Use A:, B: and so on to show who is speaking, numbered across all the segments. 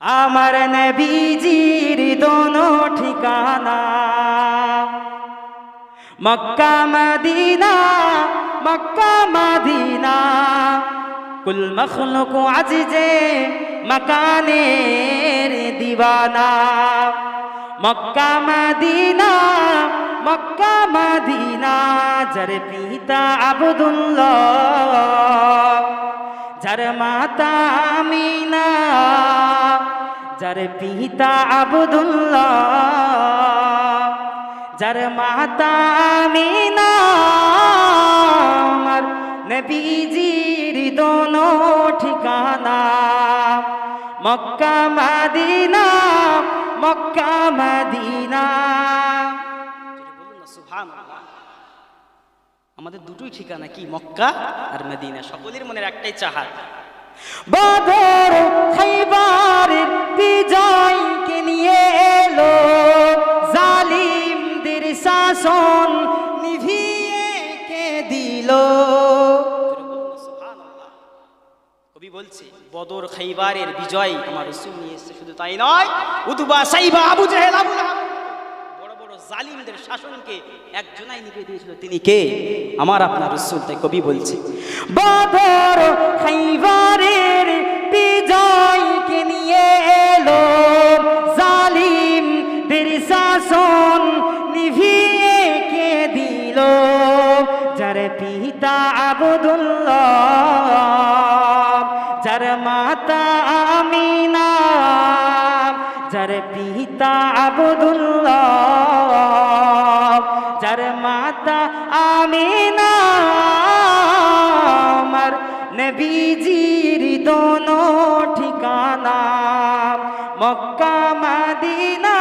A: আমার নবীজির দোনো ঠিকানা। Mecca Medina Mecca Medina. কুল মখলুক আজ যে মকানের দিবানা মক্কা মদিনা মক্কা মদিনা, যার পিতা আবদুল্লাহ, যার মাতা আমিনা। যার পিতা আবদুল্লাহ যার মাতা আমার নবীজির দোনো ঠিকানা। Mecca Medina Mecca Medina. আমাদের দুটোই ঠিকানা কি মক্কা আর মদিনা? সকলের মনের একটাই চাহাত। বদর খাইবারের দিল। বদর খাইবারের বিজয় আমার রসুল নিয়ে শুধু তাই নয় সাইবা আবু আবু শাসনকে তিনি কে? আমার আপনার রসুল, তাই কবি বলছে, বদর খাইবারের যার পিতা আবদুল্লাহ, যার মাতা আমিনা, যার পিতা আবদুল্লাহ, যার মাতা আমিনা, আমার নবীজির দোনো ঠিকানা, মক্কা, মদিনা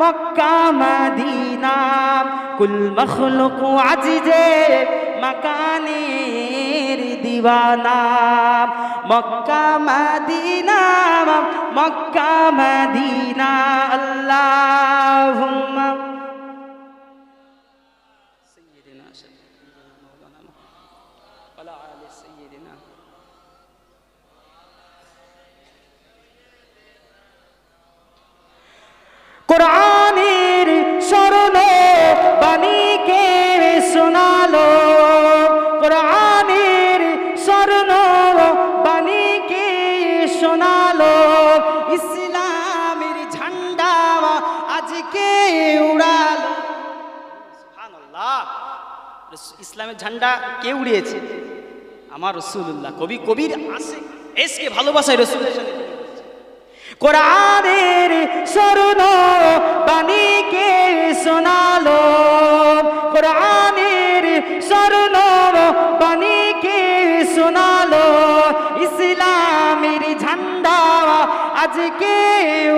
A: মক্কা মদিনা কুল মখলুক আজ যে মকানের দিওয়ানা মক্কা মদিনা মক্কা মদিনা আল্লাহুম্মা سيدنا سيدنا مولانا وعلى آل سيدنا ইসলামের ঝান্ডা আজকে উড়ালো। ইসলামের ঝান্ডা কে উড়িয়েছে? আমার রসুল্লাহ কবি কবির আসে এসকে ভালোবাসায় বলছেন। কোরআনের স্মরণ বাণীকে শোনালো। কোরআনের স্মরণ আজকে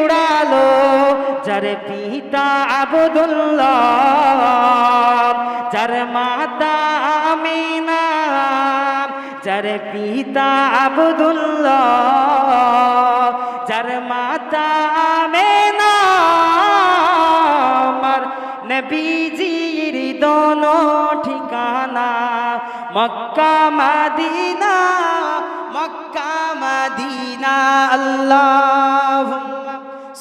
A: উড়ালো, যার পিতা আবদুল্লাহ, যার মাতা আমিনা, যার পিতা আবদুল্লাহ, যার মাতা আমিনা, আমার নবীজির দোনো ঠিকানা, মক্কা মদিনা মক্কা মদিনা আল্লাহুম্মা